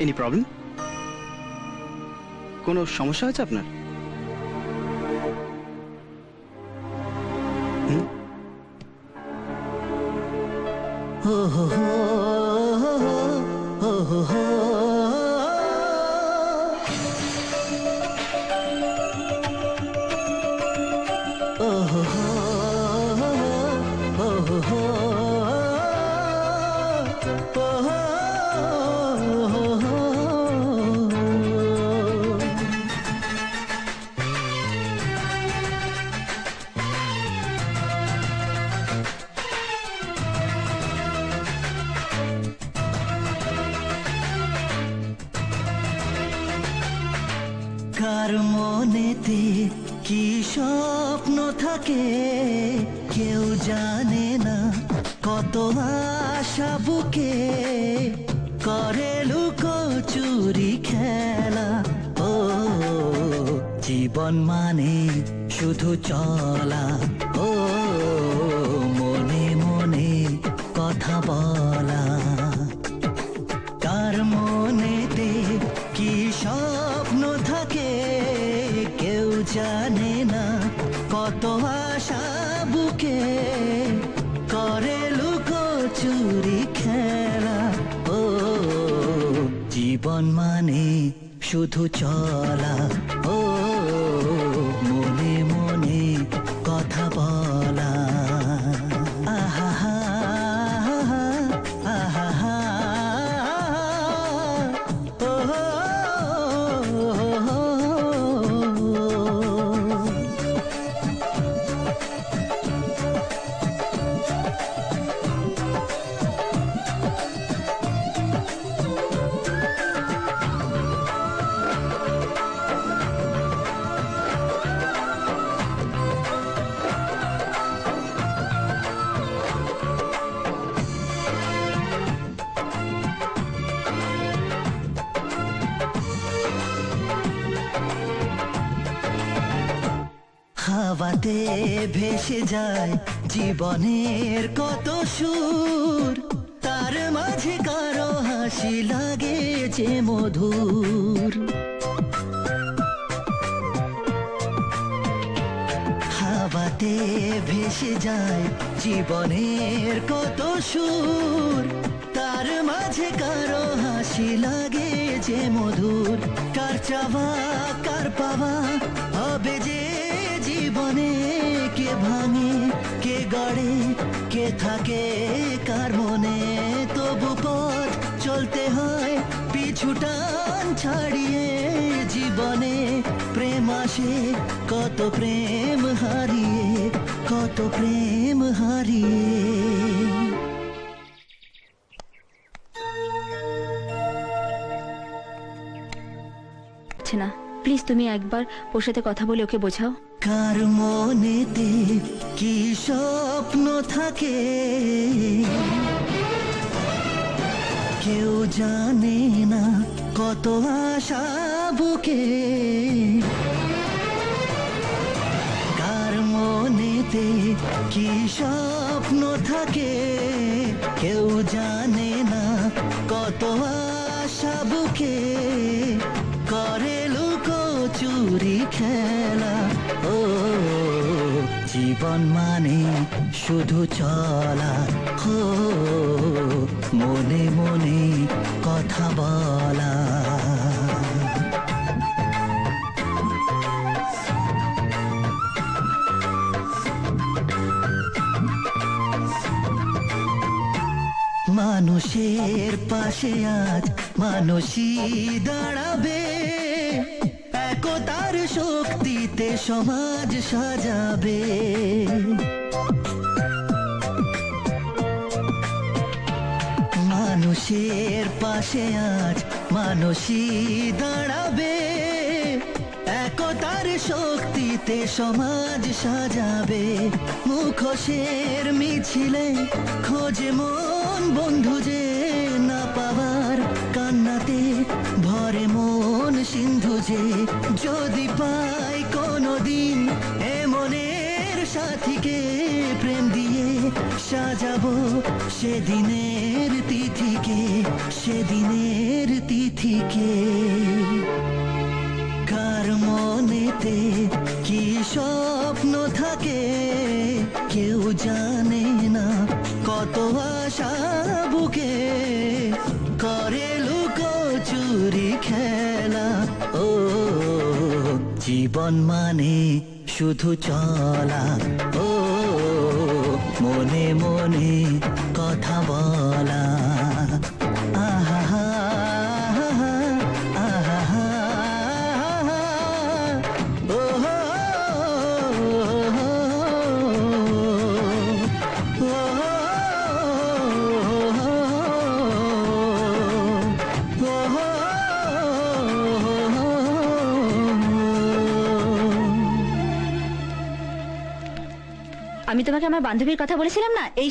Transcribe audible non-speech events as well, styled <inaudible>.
Any problem কোনো সমস্যা আছে আপনার হুম? <laughs> কার মনেতে কি স্বপ্ন থাকে কেউ জানে না কত আশা বুকে করে লুকো চুরি খেলা। ও, জীবন মানে শুধু চলা। ও, মনে মনে কথা বলা। চুরি খেলা ও জীবন মানে শুধু চলা ও হাওয়াতে ভেসে যায় জীবনের কত সুর। তার মাঝে কারও হাসি লাগে যে মধুর। হাওয়াতে ভেসে যায় জীবনের কত সুর। তার মাঝে কারও হাসি লাগে যে মধুর। কার চাওয়া, কার পাওয়া কে থাকে কার মনে? তবু পথ চলতে হয় পিছুটান ছাড়িয়ে জীবনে। প্রেম আসে, কত প্রেম হারিয়ে, কত প্রেম হারিয়ে। প্লিজ তুমি একবার ওর সাথে কথা বলে ওকে বোঝাও। কার মনেতে কি স্বপ্ন থাকে? কেউ জানে না কত আশা বুকে। কার মনেতে কি স্বপ্ন থাকে? কেউ জানে জীবন মানে শুধু চলা হো মনে মনে কথা বলা। মানুষের পাশে আজ মানুষই দাঁড়াবে। একতার শক্তিতে সমাজ সাজাবে। মানুষের পাশে আজ মানুষই দাঁড়াবে। একতার শক্তিতে সমাজ সাজাবে। মুখোশের মিছিলে খোঁজে মন বন্ধু যে না পাওয়ার কান্নাতে ভরে মন। সিন্ধু যে যদি পাই কোনোদিন এমনের সাথীকে প্রেম দিয়ে সাজাব সেদিনের তিথিকে সেদিনের তিথিকে। কার মনেতে কি স্বপ্ন থাকে কেউ জানে না, কত আশা বুকে। জীবন মানে শুধু চলা। আমি তোমাকে আমার বান্ধবীর কথা বলেছিলাম না? এই